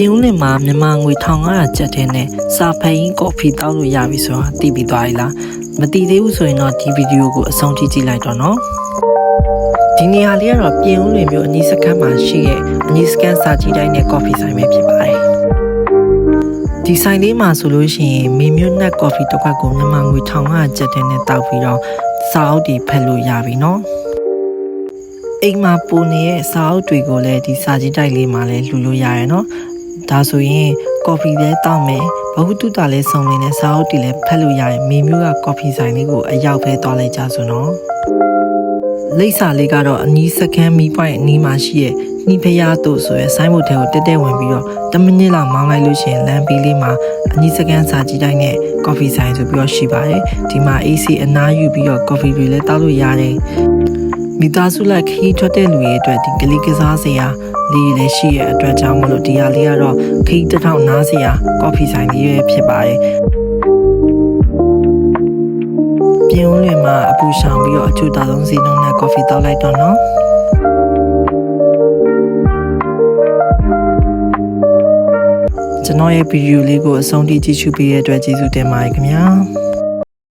ပြင်းဦးလင်မှာမြန်မာငွေ1500ကျပ်တဲ့နဲ့စာဖိန်ကော်ဖီတောက်လို့ရပြီဆိုတာသိပြီးသွားပြီလားမသိသေးဘူးဆိုရင်တော့ဒီဗီဒီယိုကိုအဆုံးထိကြည့်လိုက်တော့နော်ဒီနေရာလေးကတော့ပြင်းဦးလင်မျိုးအနီးစခန်းမှာရှိရဲ့အနီးစကန်စာကြည့်တိုင်းနဲ့ကော်ဖီဆိုင်ပဲဖြစ်ပါတယ်ဒီဆိုင်လေးမှာဆိုလို့ရှိရင်မေမျိုးနက်ကော်ဖီတစ်ခွက်ကိုမြန်မာငွေ1500ကျပ်တဲ့နဲ့တောက်ပြီးတော့စာအုပ်တွေဖက်လို့ရပြီနော်အိမ်မှာပူနေတဲ့စာအုပ်တွေကိုလည်းဒီစာကြီးတိုက်လေးမှာလည်းလှူလို့ရတယ်နော် ဒါဆိုရင်ကော်ဖီလည်းတောက်မယ်ဘဟုတုတလည်းစုံနေတဲ့စာအုပ်တွေလည်းဖတ်လို့ရတယ်မေမျိုးကကော်ဖီဆိုင်လေးကိုအရောက်ပဲသွားလိုက်ကြဆိုနော်လိပ်စာလေးကတော့အနီးစကန်းမီပွိုင်အနီးမှာရှိရဲ့နှီးဖျားတို့ဆိုရယ်ဆိုင်းဘုတ်ထဲကိုတက်တက်ဝင်ပြီးတော့10မိနစ်လောက်မောင်းလိုက်လို့ရှိရင်လမ်းဘေးလေးမှာအနီးစကန်းစာကြီးတိုင်းနဲ့ကော်ဖီဆိုင်ဆိုပြီးတော့ရှိပါတယ်ဒီမှာ AC အနားယူပြီးတော့ကော်ဖီတွေလည်းတောက်လို့ရတယ် မိသားစုလိုက်ခရီးထွက်တဲ့လူတွေအတွက်ဒီကလေးကစားစရာလေးလည်းရှိရဲ့အတွက်ကြောင့်မလို့ဒီဟာလေးကတော့ခရီးတစ်ထောင်နားစရာကော်ဖီဆိုင်လေးပဲဖြစ်ပါတယ်ပြင်းဦးလွင်မှာအပူရှောင်ပြီးတော့အချူတာဆုံးစီနှုံးနဲ့ကော်ဖီတောက်လိုက်တော့နော်ကျွန်တော်ရဲ့ဗီဒီယိုလေးကိုအဆုံးထိကြည့်ရှုပေးတဲ့အတွက်ကျေးဇူးတင်ပါတယ်ခင်ဗျာ